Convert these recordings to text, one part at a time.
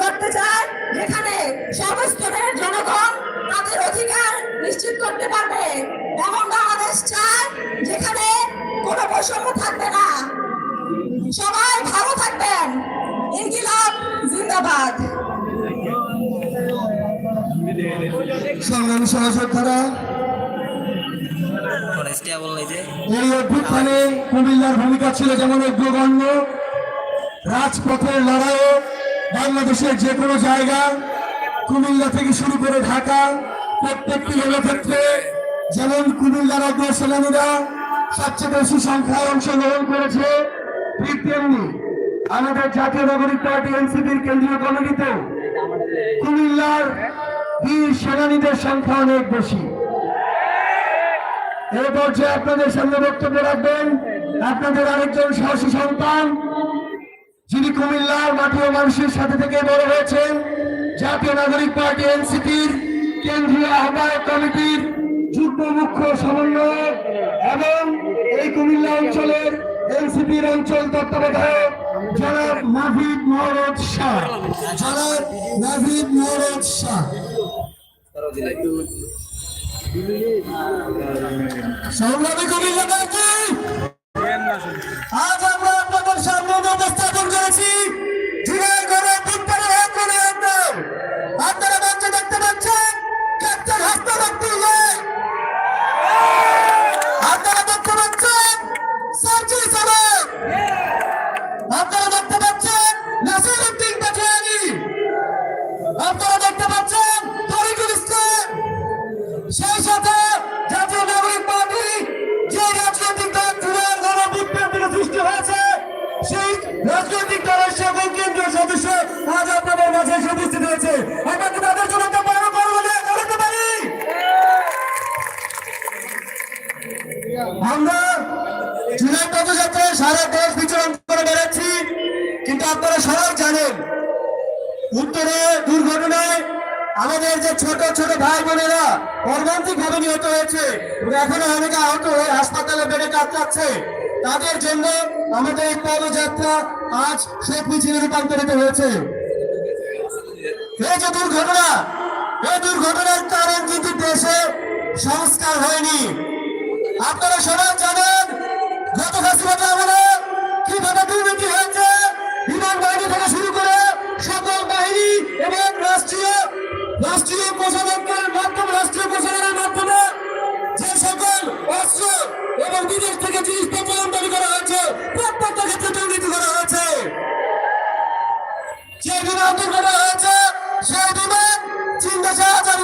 গড়তে চায়, যেখানে সব জনগণ তাদের অধিকার নিশ্চিত করতে পারবে। এমন বাংলাদেশ চায় যেখানে কোনো বৈষম্য থাকবে না। সবাই ভালো থাকবেন। ইনকিলাব জিন্দাবাদ। সংগ্রামী সহযোদ্ধারা, এই অভ্যুত্থানে কুমিল্লার ভূমিকা ছিল যেমন অগ্রগণ্য। রাজপথের লড়াইয়ে বাংলাদেশের যে কোনো জায়গা, কুমিল্লা থেকে শুরু করে ঢাকা, প্রত্যেকটি রেলক্ষেত্রে যেমন কুমিল্লার অগ্র সেনানীরা সবচেয়ে বেশি সংখ্যায় অংশগ্রহণ করেছে, ঠিক তেমনি আমাদের জাতীয় নাগরিক পার্টি এনসিপির কেন্দ্রীয় কমিটিতে কুমিল্লার বীর সেনানীদের সংখ্যা অনেক বেশি। এই পর্যায়ে আপনাদের সামনে বক্তব্য রাখবেন। আপনাদের আরেকজন সাহসী সন্তান যিনি কুমিল্লার মাটি ও মানুষের সাথে থেকে বড় হয়েছেন, জাতীয় নাগরিক পার্টি এনসিপির কেন্দ্রীয় আহ্বায়ক কমিটির যুগ্ম মুখ্য সমন্বয়ক এবং এই কুমিল্লা অঞ্চলের এনসিপির অঞ্চল তত্ত্বাবধায়ক জনাব নাভিদ মহরত শাহ। জনাব নাভিদ মহরত শাহ। সংগ্রামী কুমিল্লাবাসী উপস্থিত হয়েছে। আমরা কি তাদের জন্য একটা বড় বড় বলে পারি। আমরা জুলাই পদযাত্রায় সারা দেশ বিচরণ করে বেড়াচ্ছি, কিন্তু আপনারা সবাই জানেন, উত্তরে দুর্ঘটনায় আমাদের যে ছোট ছোট ভাই বোনেরা মর্মান্তিক ভাবে নিহত হয়েছে এখনও অনেকে আহত হয়ে হাসপাতালে বেড়ে কাতরাচ্ছে, তাদের জন্য আমাদের এই পদযাত্রা আজ শেখ মিছিলে রূপান্তরিত হয়েছে। এই যে দুর্ঘটনা এই দুর্ঘটনার কারণ কিন্তু দেশে সংস্কার হয়নি। আপনারা সবাই জানেন, গত ফাঁসিবাদে আমলে কীভাবে দুর্নীতি হয়েছে, বিমান বাহিনী থেকে শুরু করে সকল বাহিনী এবং রাষ্ট্রীয় রাষ্ট্রীয় প্রশাসনের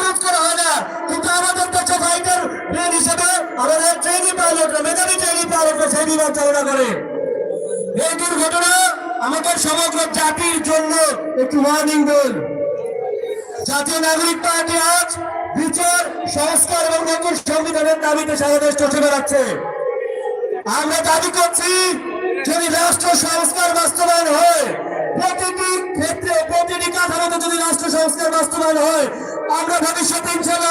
আর করা হয় না। কিন্তু আমাদের দেশে ফাইটার প্লেন হিসেবে আমাদের ট্রেনি পাইলটরা মেধাবী ট্রেনি পাইলটরা সেই বিমান চালনা করে। এই দুর্ঘটনা আমাদের সমগ্র জাতির জন্য একটি ওয়ার্নিং বল জাতীয় নাগরিক পার্টি আজ বিচার, সংস্কার এবং নতুন সংবিধানের দাবিতে সারা দেশ চলছে বেড়াচ্ছে আমরা দাবি করছি, যদি রাষ্ট্র সংস্কার বাস্তবায়ন হয়, প্রতিটি ক্ষেত্রে, প্রতিটি কাঠামোতে যদি রাষ্ট্র সংস্কার বাস্তবায়ন হয় আমরা ভবিষ্যতে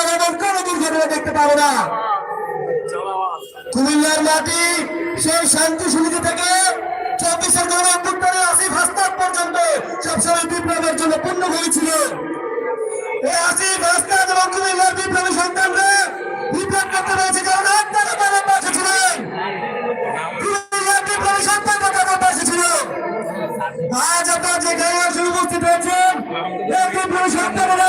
এমন কোন দুর্ঘটনা দেখতে পাবো না। কুমিল্লার মাটি সেই শান্তি সমিতি থেকে চব্বিশের গণ অভ্যুত্থানে আসিফ পর্যন্ত সবসময় বিপ্লবের জন্য পূর্ণ হয়েছিল এই আসিফ হাসনাত এবং কুমিল্লার বিপ্লবী করতে পেরেছে আপনারা বিপ্লবী সন্তানরা আপনারা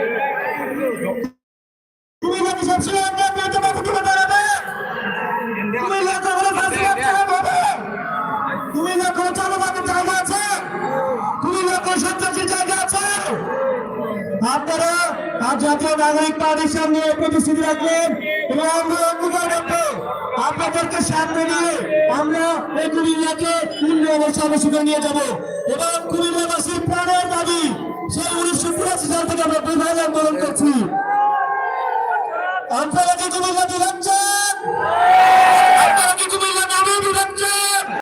আজ জাতীয় নাগরিক পার্টির সামনে প্রতিশ্রুতি রাখবেন এবং আমরা অঙ্গীকার রাখব আপনাদেরকে সামনে নিয়ে আমরা এই কুমিল্লাকে উন্নয়ন সর্বসুখে নিয়ে যাব। এবং কুমিল্লাবাসীর প্রাণের দাবি, সেই উনিশশো চুরাশি সাল থেকে আমরা বিভাগ আন্দোলন করছি। আপনারা